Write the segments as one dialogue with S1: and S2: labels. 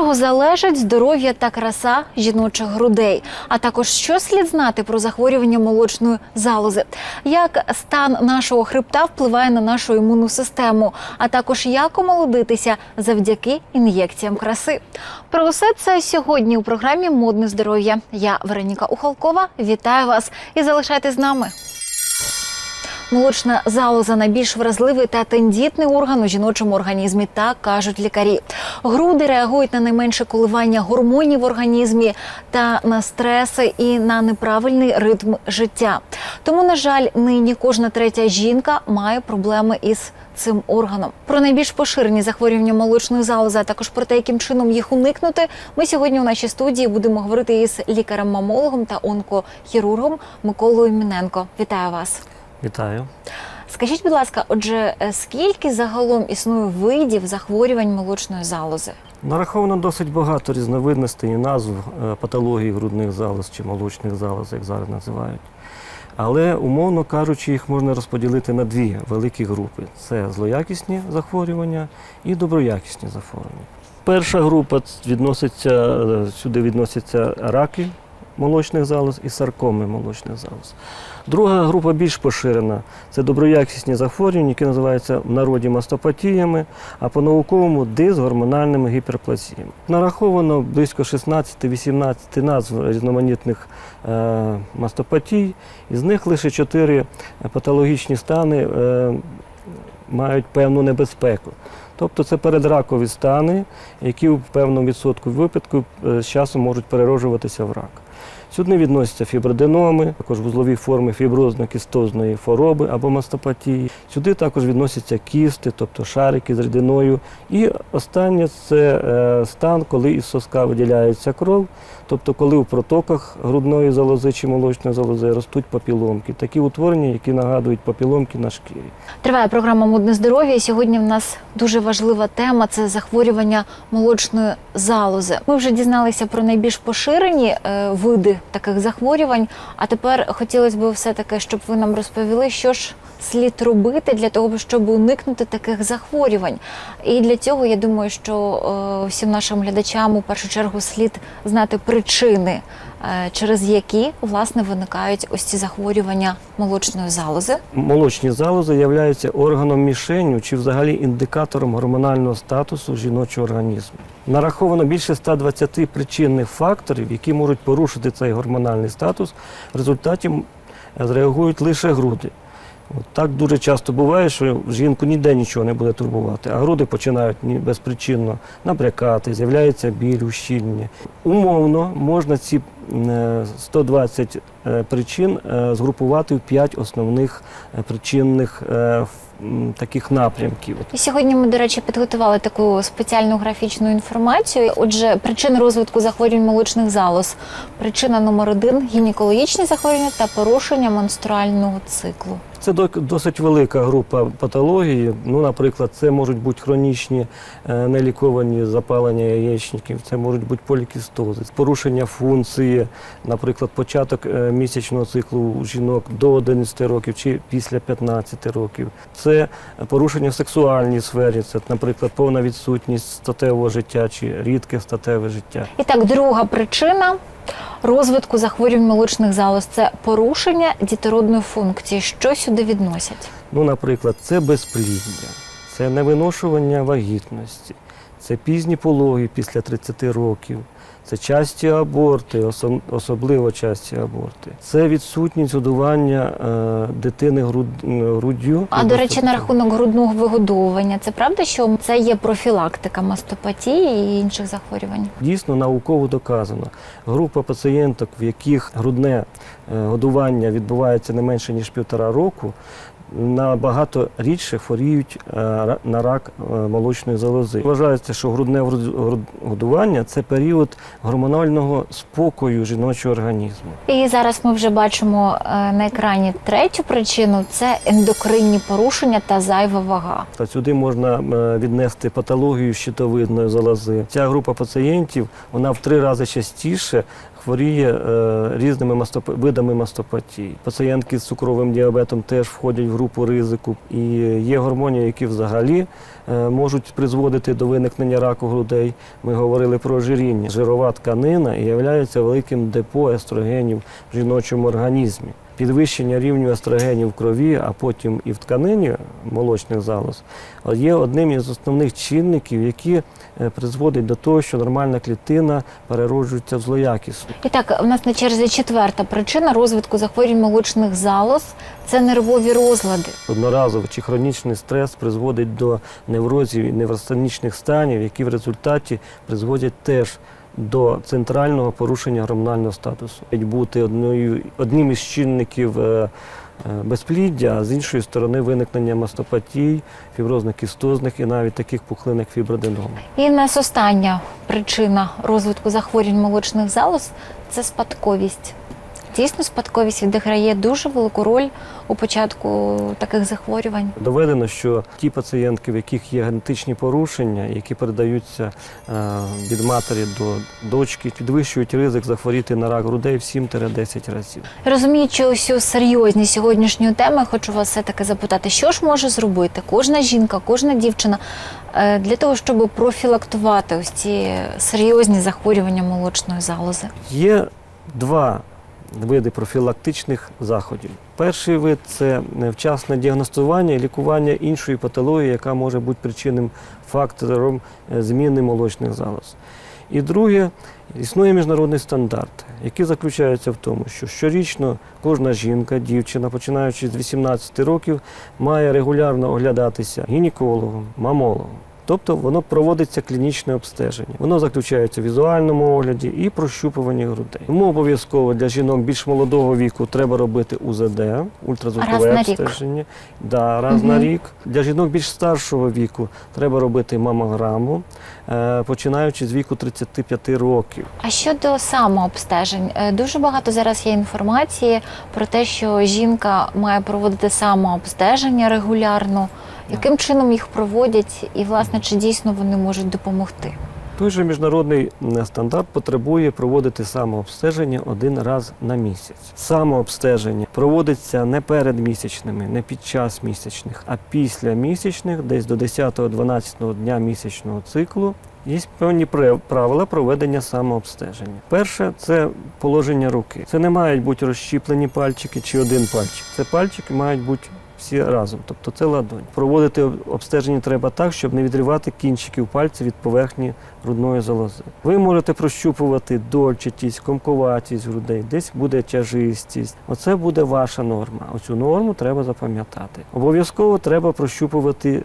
S1: Чого залежить здоров'я та краса жіночих грудей, а також що слід знати про захворювання молочної залози, як стан нашого хребта впливає на нашу імунну систему, а також як омолодитися завдяки ін'єкціям краси. Про усе це сьогодні у програмі Модне здоров'я. Я Вероніка Ухалкова. Вітаю вас і залишайтесь з нами. Молочна залоза найбільш вразливий та тендітний орган у жіночому організмі, так кажуть лікарі. Груди реагують на найменше коливання гормонів в організмі та на стреси і на неправильний ритм життя. Тому, на жаль, нині кожна третя жінка має проблеми із цим органом. Про найбільш поширені захворювання молочної залози, а також про те, яким чином їх уникнути. Ми сьогодні у нашій студії будемо говорити із лікарем-мамологом та онкохірургом Миколою Міненко. Вітаю вас.
S2: Вітаю.
S1: Скажіть, будь ласка, отже, е, скільки загалом існує видів захворювань молочної залози?
S2: Нараховано досить багато різновидностей і назв е, патологій грудних залоз чи молочних залоз, як зараз називають. Але, умовно кажучи, їх можна розподілити на дві великі групи: це злоякісні захворювання і доброякісні захворювання. Перша група відноситься, е, сюди відносяться раки молочних залоз і саркоми молочних залоз. Друга група більш поширена це доброякісні захворювання, які називаються в народі мастопатіями, а по-науковому дисгормональними гіперплазіями. Нараховано близько 16-18 назв різноманітних е, мастопатій, із них лише 4 патологічні стани е, мають певну небезпеку. Тобто це передракові стани, які в певному відсотку випадку е, з часом можуть перероджуватися в рак. Сюди відносяться фіброденоми, також вузлові форми фіброзно-кістозної хвороби або мастопатії. Сюди також відносяться кісти, тобто шарики з рідиною. І останнє це е, стан, коли із соска виділяється кров, тобто коли в протоках грудної залози чи молочної залози ростуть папіломки. Такі утворення, які нагадують папіломки на шкірі.
S1: Триває програма Модне здоров'я. Сьогодні в нас дуже важлива тема це захворювання молочної залози. Ми вже дізналися про найбільш поширені е, види таких захворювань. А тепер хотілося б все таки, щоб ви нам розповіли, що ж слід робити для того, щоб уникнути таких захворювань. І для цього я думаю, що е, всім нашим глядачам у першу чергу слід знати причини, через які власне виникають ось ці захворювання молочної залози.
S2: Молочні залози являються органом мішенню чи взагалі індикатором гормонального статусу жіночого організму. Нараховано більше 120 причинних факторів, які можуть порушити цей гормональний статус. В результаті зреагують лише груди. От так дуже часто буває, що жінку ніде нічого не буде турбувати, а груди починають безпричинно набрякати, з'являється біль, ущільнення. Умовно можна ці е, 120 е, причин е, згрупувати в 5 основних е, причинних е, таких напрямків.
S1: Сьогодні ми, до речі, підготували таку спеціальну графічну інформацію. Отже, причини розвитку захворювань молочних залоз. Причина номер один гінекологічні захворювання та порушення менструального циклу.
S2: Це досить велика група патологій. Ну, наприклад, це можуть бути хронічні е, неліковані запалення яєчників, це можуть бути полікістози, порушення функції, наприклад, початок е, місячного циклу у жінок до 11 років чи після 15 років. Це порушення в сексуальній сфері, це, наприклад, повна відсутність статевого життя чи рідке статеве життя.
S1: І так, друга причина розвитку захворювань молочних залоз це порушення дітородної функції. Що сюди відносять?
S2: Ну, наприклад, це безпліддя, це невиношування вагітності, це пізні пологи після 30 років, це часті аборти, осо- особливо часті аборти. Це відсутність годування е, дитини груд, груддю.
S1: А до речі, на рахунок грудного вигодовування, це правда, що це є профілактика мастопатії і інших захворювань?
S2: Дійсно науково доказано. Група пацієнток, в яких грудне е, годування відбувається не менше ніж півтора року, набагато рідше хворіють е, на рак е, молочної залози. Вважається, що грудне годування це період гормонального спокою жіночого організму.
S1: І зараз ми вже бачимо е, на екрані третю причину це ендокринні порушення та зайва вага.
S2: Та сюди можна віднести патологію щитовидної залози. Ця група пацієнтів вона в три рази частіше хворіє е, різними мастоп... видами мастопатії. Пацієнтки з цукровим діабетом теж входять в групу ризику. І є гормони, які взагалі е, можуть призводити до виникнення раку грудей. Ми говорили про ожиріння. Жирова тканина є великим депо естрогенів в жіночому організмі. Підвищення рівню естрогенів в крові, а потім і в тканині молочних залоз, є одним із основних чинників, які е, призводять до того, що нормальна клітина перероджується в злоякісну.
S1: І так, у нас на черзі четверта причина розвитку захворювань молочних залоз це нервові розлади.
S2: Одноразовий чи хронічний стрес призводить до неврозів і невростенічних станів, які в результаті призводять теж до центрального порушення гормонального статусу. Бути одною, одним із чинників е, е, безпліддя, а з іншої сторони виникнення мастопатій, фіброзних кістозних і навіть таких пухлинок фіброденома.
S1: І нас остання причина розвитку захворювань молочних залоз це спадковість. Дійсно, спадковість відіграє дуже велику роль у початку таких захворювань.
S2: Доведено, що ті пацієнтки, в яких є генетичні порушення, які передаються е, від матері до дочки, підвищують ризик захворіти на рак грудей в 7-10 разів.
S1: Розуміючи усю серйозність сьогоднішньої теми, хочу вас все таки запитати, що ж може зробити кожна жінка, кожна дівчина е, для того, щоб профілактувати ось ці серйозні захворювання молочної залози.
S2: Є два види профілактичних заходів. Перший вид це вчасне діагностування і лікування іншої патології, яка може бути причинним фактором е, зміни молочних залоз. І друге, існує міжнародний стандарт, який заключається в тому, що щорічно кожна жінка, дівчина, починаючи з 18 років, має регулярно оглядатися гінекологом, мамологом. Тобто воно проводиться клінічне обстеження. Воно заключається в візуальному огляді і прощупуванні грудей. Тому обов'язково для жінок більш молодого віку треба робити УЗД,
S1: Раз
S2: ультразвукове
S1: на рік.
S2: обстеження. Да, раз на рік. Для жінок більш старшого віку треба робити мамограму, е, починаючи з віку 35 років.
S1: А щодо самообстежень, Е, дуже багато зараз є інформації про те, що жінка має проводити самообстеження регулярно. Яким чином їх проводять, і власне чи дійсно вони можуть допомогти?
S2: Той же міжнародний стандарт потребує проводити самообстеження один раз на місяць. Самообстеження проводиться не перед місячними, не під час місячних, а після місячних, десь до 10-12 дня місячного циклу. Є певні правила проведення самообстеження. Перше це положення руки. Це не мають бути розщіплені пальчики чи один пальчик. Це пальчики мають бути всі разом, тобто це ладонь. Проводити обстеження треба так, щоб не відривати кінчиків пальців від поверхні грудної залози. Ви можете прощупувати дольчатість, комковатість грудей, десь буде тяжистість. Оце буде ваша норма. Оцю норму треба запам'ятати. Обов'язково треба прощупувати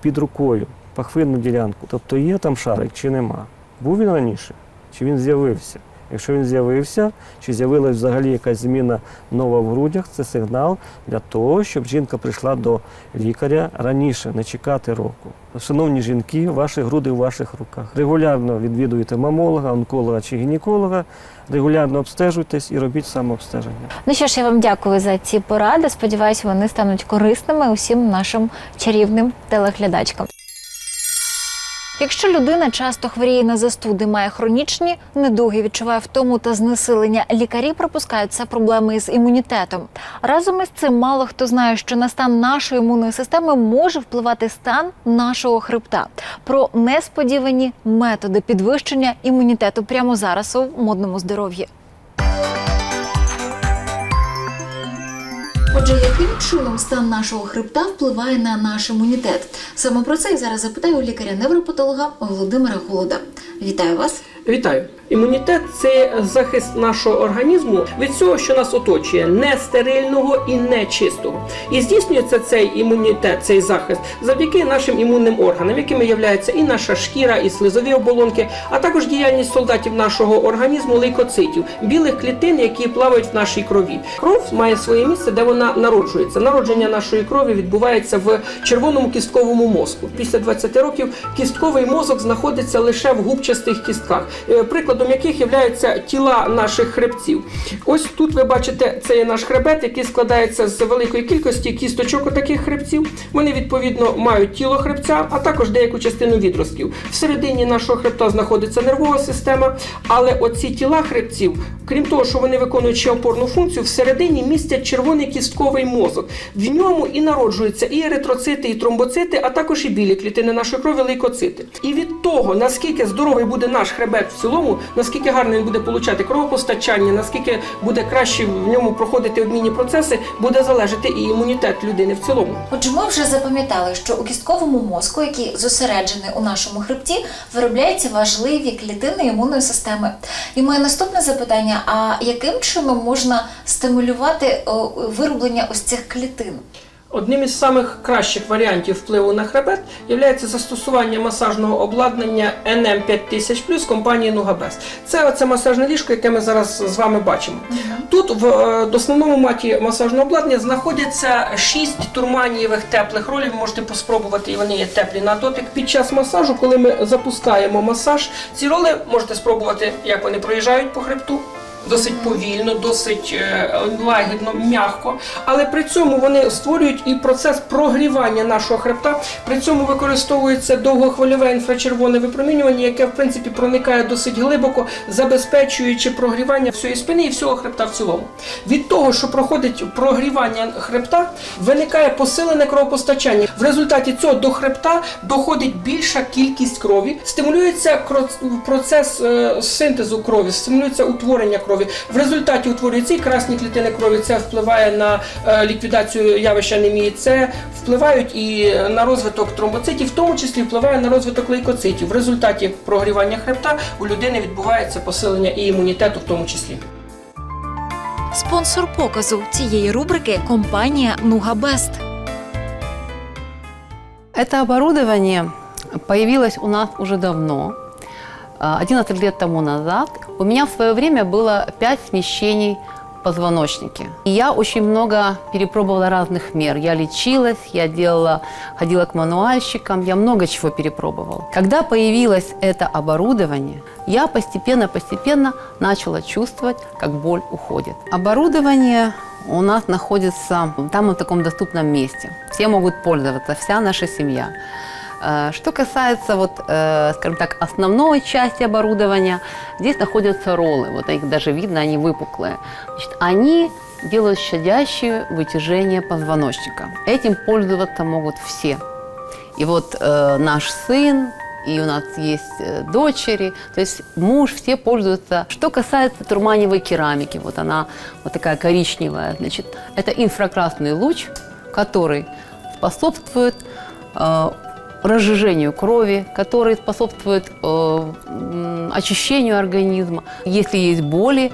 S2: під рукою пахвинну ділянку. Тобто є там шарик чи нема. Був він раніше, чи він з'явився. Якщо він з'явився, чи з'явилася взагалі якась зміна нова в грудях, це сигнал для того, щоб жінка прийшла до лікаря раніше, не чекати року. Шановні жінки, ваші груди в ваших руках. Регулярно відвідуйте мамолога, онколога чи гінеколога, регулярно обстежуйтесь і робіть самообстеження.
S1: Ну що ж, я вам дякую за ці поради. Сподіваюся, вони стануть корисними усім нашим чарівним телеглядачкам. Якщо людина часто хворіє на застуди, має хронічні недуги, відчуває втому та знесилення, лікарі пропускають це проблеми з імунітетом. Разом із цим мало хто знає, що на стан нашої імунної системи може впливати стан нашого хребта. Про несподівані методи підвищення імунітету прямо зараз у модному здоров'ї. Отже, яким чином стан нашого хребта впливає на наш імунітет? Саме про це я зараз запитаю у лікаря-невропатолога Володимира Голода. Вітаю вас.
S3: Вітаю! Імунітет це захист нашого організму від всього, що нас оточує, не стерильного і не чистого. І здійснюється цей імунітет, цей захист завдяки нашим імунним органам, якими являються і наша шкіра, і слизові оболонки, а також діяльність солдатів нашого організму лейкоцитів, білих клітин, які плавають в нашій крові. Кров має своє місце, де вона народжується. Народження нашої крові відбувається в червоному кістковому мозку. Після 20 років кістковий мозок знаходиться лише в губчастих кістках. е, прикладом яких являються тіла наших хребців. Ось тут ви бачите, це є наш хребет, який складається з великої кількості кісточок таких хребців. Вони відповідно мають тіло хребця, а також деяку частину відростків. Всередині нашого хребта знаходиться нервова система, але оці тіла хребців, крім того, що вони виконують ще опорну функцію, всередині містять червоний кістковий мозок. В ньому і народжуються і еритроцити, і тромбоцити, а також і білі клітини нашої крові, лейкоцити. І від того, наскільки здоровий буде наш хребет в цілому, наскільки гарно він буде получати кровопостачання, наскільки буде краще в ньому проходити обмінні процеси, буде залежати і імунітет людини в цілому.
S1: Отже, ми вже запам'ятали, що у кістковому мозку, який зосереджений у нашому хребті, виробляються важливі клітини імунної системи. І моє наступне запитання: а яким чином можна стимулювати вироблення ось цих клітин?
S3: Одним із самих кращих варіантів впливу на хребет є застосування масажного обладнання NM 5000 компанії Nugabes. Це оце масажне ліжко, яке ми зараз з вами бачимо. Тут в е, основному маті масажного обладнання знаходяться 6 турманієвих теплих ролів. Можете поспробувати, і вони є теплі на дотик. Під час масажу, коли ми запускаємо масаж, ці роли можете спробувати, як вони проїжджають по хребту. Досить повільно, досить е, лагідно, м'яко, але при цьому вони створюють і процес прогрівання нашого хребта. При цьому використовується довгохвильове інфрачервоне випромінювання, яке в принципі проникає досить глибоко, забезпечуючи прогрівання всієї спини і всього хребта в цілому. Від того, що проходить прогрівання хребта, виникає посилене кровопостачання. В результаті цього до хребта доходить більша кількість крові, стимулюється процес е, синтезу крові, стимулюється утворення крові. В результаті утворюються і красні клітини крові. Це впливає на е, ліквідацію явища анемії. Це впливають і на розвиток тромбоцитів, в тому числі впливає на розвиток лейкоцитів. В результаті прогрівання хребта у людини відбувається посилення і імунітету, в тому числі.
S1: Спонсор показу цієї рубрики компанія Нугабест.
S4: Это оборудование появилось у нас уже давно, 11 лет тому назад. У меня в свое время было 5 смещений в позвоночнике. И я очень много перепробовала разных мер. Я лечилась, я делала, ходила к мануальщикам, я много чего перепробовала. Когда появилось это оборудование, я постепенно-постепенно начала чувствовать, как боль уходит. Оборудование у нас находится там в таком доступном месте. Все могут пользоваться, вся наша семья. Э, Что касается, вот, э, скажем так, основной части оборудования, здесь находятся роллы. Вот их даже видно, они выпуклые. Значит, они делают щадящее вытяжение позвоночника. Этим пользоваться могут все. И вот э, наш сын, и у нас есть э, дочери, то есть муж, все пользуются. Что касается турманевой керамики, вот она вот такая коричневая, значит, это инфракрасный луч, который способствует э, разжижению крови, который способствует э, очищению организма. Если есть боли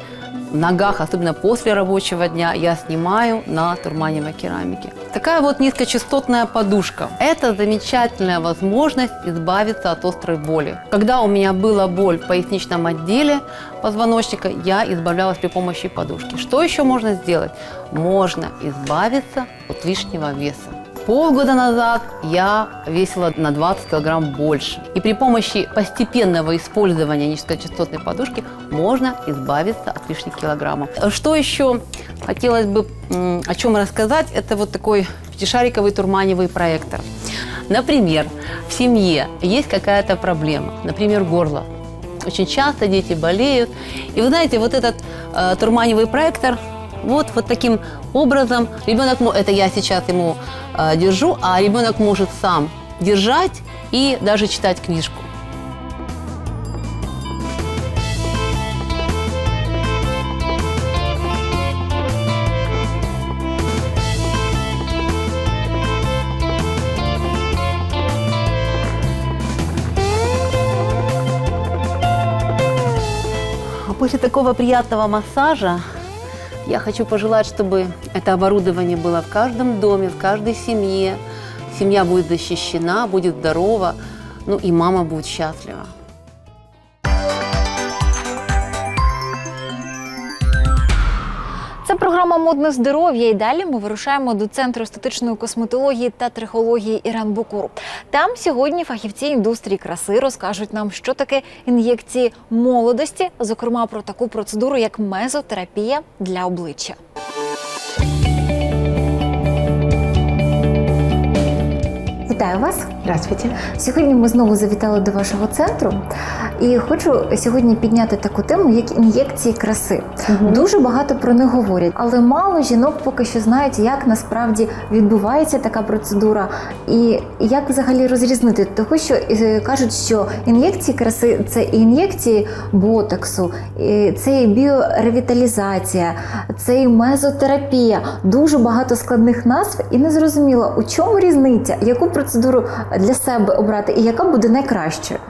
S4: в ногах, особенно после рабочего дня, я снимаю на турманевой керамике. Такая вот низкочастотная подушка. Это замечательная возможность избавиться от острой боли. Когда у меня была боль в поясничном отделе позвоночника, я избавлялась при помощи подушки. Что еще можно сделать? Можно избавиться от лишнего веса. Полгода назад я весила на 20 килограмм больше. И при помощи постепенного использования низкочастотной подушки можно избавиться от лишних килограммов. Что еще хотелось бы о чем рассказать? Это вот такой пятишариковый турманевый проектор. Например, в семье есть какая-то проблема, например, горло. Очень часто дети болеют. И вы знаете, вот этот э, турманевый проектор вот, вот таким образом ребенок, это я сейчас ему э, держу, а ребенок может сам держать и даже читать книжку. А После такого приятного массажа я хочу пожелать, чтобы это оборудование было в каждом доме, в каждой семье. Семья будет защищена, будет здорова, ну и мама будет счастлива.
S1: Програма Модне здоров'я. І далі ми вирушаємо до центру естетичної косметології та трихології Іран Букур. Там сьогодні фахівці індустрії краси розкажуть нам, що таке ін'єкції молодості, зокрема про таку процедуру, як мезотерапія для обличчя. Вітаю вас!
S5: Здравствуйте.
S1: Сьогодні ми знову завітали до вашого центру, і хочу сьогодні підняти таку тему, як ін'єкції краси. Дуже багато про них говорять, але мало жінок поки що знають, як насправді відбувається така процедура, і як взагалі розрізнити того, що е, кажуть, що ін'єкції краси це і ін'єкції ботоксу, і це і біоревіталізація, це і мезотерапія. Дуже багато складних назв, і не зрозуміло, у чому різниця, яку процедуру для себе обрати, і яка буде найкращою.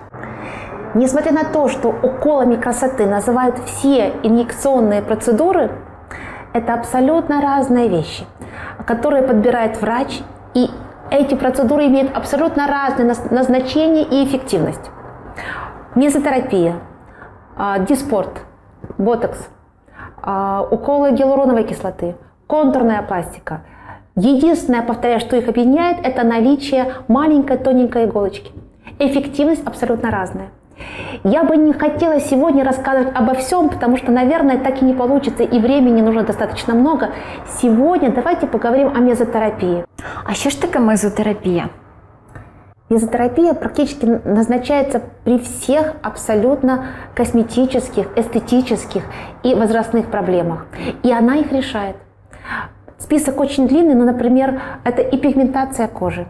S5: Несмотря на то, что уколами красоты называют все инъекционные процедуры, это абсолютно разные вещи, которые подбирает врач, и эти процедуры имеют абсолютно разное наз- назначение и эффективность. Мезотерапия, а, диспорт, ботокс, а, уколы гиалуроновой кислоты, контурная пластика. Единственное, повторяю, что их объединяет, это наличие маленькой тоненькой иголочки. Эффективность абсолютно разная. Я бы не хотела сегодня рассказывать обо всем, потому что, наверное, так и не получится, и времени нужно достаточно много. Сегодня давайте поговорим о мезотерапии.
S1: А що ж таке мезотерапія?
S5: Мезотерапия практически назначается при всех абсолютно косметических, эстетических и возрастных проблемах. И она их решает. Список очень длинный, но, например, это и пигментация кожи,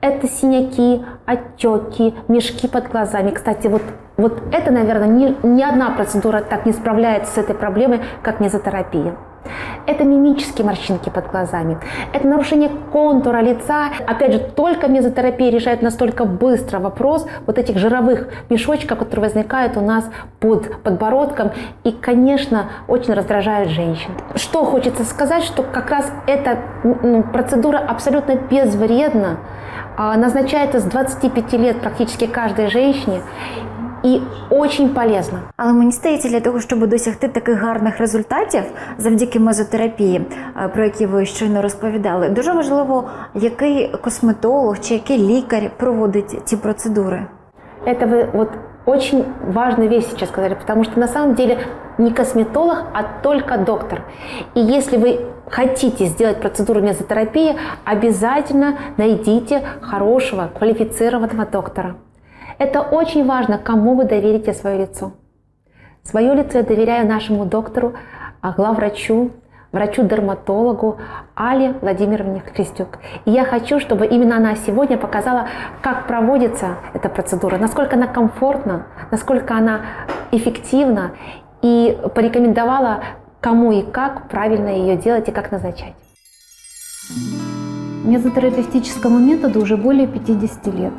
S5: это синяки, отеки, мешки под глазами. Кстати, вот, вот это, наверное, ни, ни одна процедура так не справляется с этой проблемой, как мезотерапия. Это мимические морщинки под глазами. Это нарушение контура лица. Опять же, только мезотерапия решает настолько быстро вопрос вот этих жировых мешочков, которые возникают у нас под подбородком и, конечно, очень раздражают женщин. Что хочется сказать, что как раз эта ну, процедура абсолютно безвредна, а, назначается с 25 лет практически каждой женщине и очень полезна.
S1: Але мені здається, для того, щоб досягти таких гарних результатів завдяки мезотерапії, е, про які ви щойно розповідали, дуже важливо, який косметолог чи який лікар проводить ці процедури.
S5: Это вы вот очень важную вещь сейчас сказали, потому что на самом деле не косметолог, а только доктор. И если вы хотите сделать процедуру мезотерапии, обязательно найдите хорошего, квалифицированного доктора. Это очень важно, кому вы доверите свое лицо. Свое лицо я доверяю нашему доктору, а, главврачу, врачу-дерматологу Але Владимировне Христюк. И я хочу, чтобы именно она сегодня показала, как проводится эта процедура, насколько она комфортна, насколько она эффективна, и порекомендовала, кому и как правильно ее делать и как назначать.
S6: Мезотерапевтическому методу уже более 50 лет.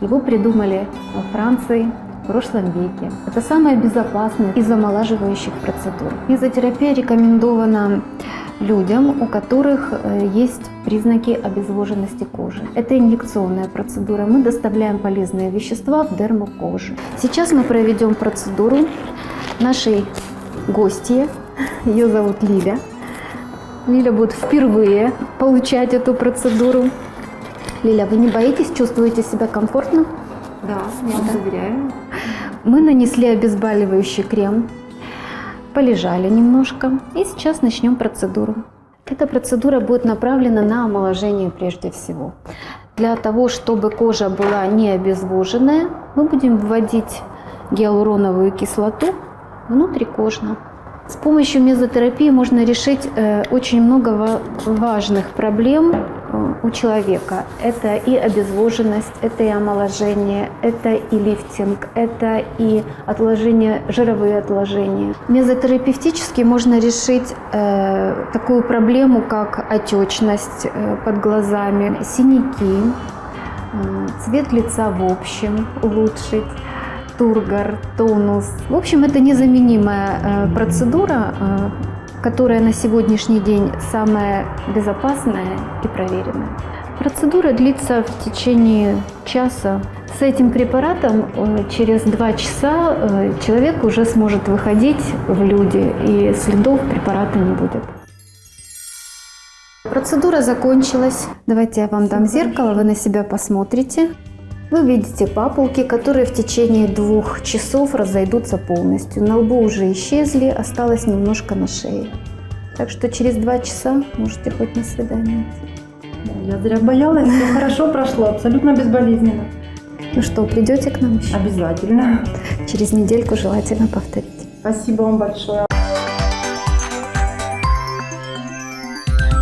S6: Его придумали во Франции в прошлом веке. Это самая безопасная из омолаживающих процедур. Мезотерапия рекомендована людям, у которых э, есть признаки обезвоженности кожи. Это инъекционная процедура. Мы доставляем полезные вещества в дерму кожи. Сейчас мы проведем процедуру нашей гости. Ее зовут Лиля. Лиля будет впервые получать эту процедуру. Лиля, вы не боитесь, чувствуете себя комфортно?
S5: Да, я вам доверяю.
S6: Мы нанесли обезболивающий крем, полежали немножко и сейчас начнем процедуру. Эта процедура будет направлена на омоложение прежде всего. Для того, чтобы кожа была не обезвоженная, мы будем вводить гиалуроновую кислоту внутрикожно. С помощью мезотерапии можно решить э, очень много ва- важных проблем у человека. Это и обезвоженность, это и омоложение, это и лифтинг, это и отложение, жировые отложения. Мезотерапевтически можно решить э, такую проблему, как отечность э, под глазами, синяки, э, цвет лица в общем улучшить тургор, тонус. В общем, это незаменимая э, процедура, э, которая на сегодняшний день самая безопасная и проверенная. Процедура длится в течение часа. С этим препаратом э, через два часа э, человек уже сможет выходить в люди, и следов препарата не будет. Процедура закончилась. Давайте я вам дам зеркало, вы на себя посмотрите. Вы видите папулки, которые в течение двух часов разойдутся полностью. На лбу уже исчезли, осталось немножко на шее. Так что через два часа можете хоть на свидание идти.
S7: Я зря боялась, все хорошо прошло, абсолютно безболезненно.
S6: Ну что, придете к нам еще?
S7: Обязательно.
S6: Через недельку желательно повторить.
S7: Спасибо вам большое.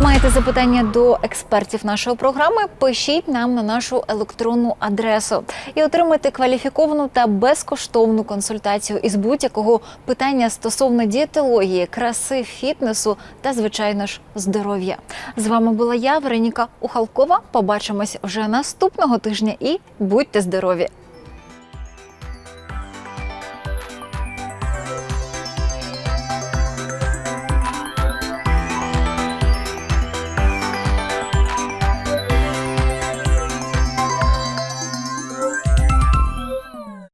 S1: Маєте запитання до експертів нашої програми? Пишіть нам на нашу електронну адресу і отримайте кваліфіковану та безкоштовну консультацію із будь-якого питання стосовно дієтології, краси, фітнесу та, звичайно ж, здоров'я. З вами була я, Вероніка Ухалкова. Побачимось вже наступного тижня і будьте здорові!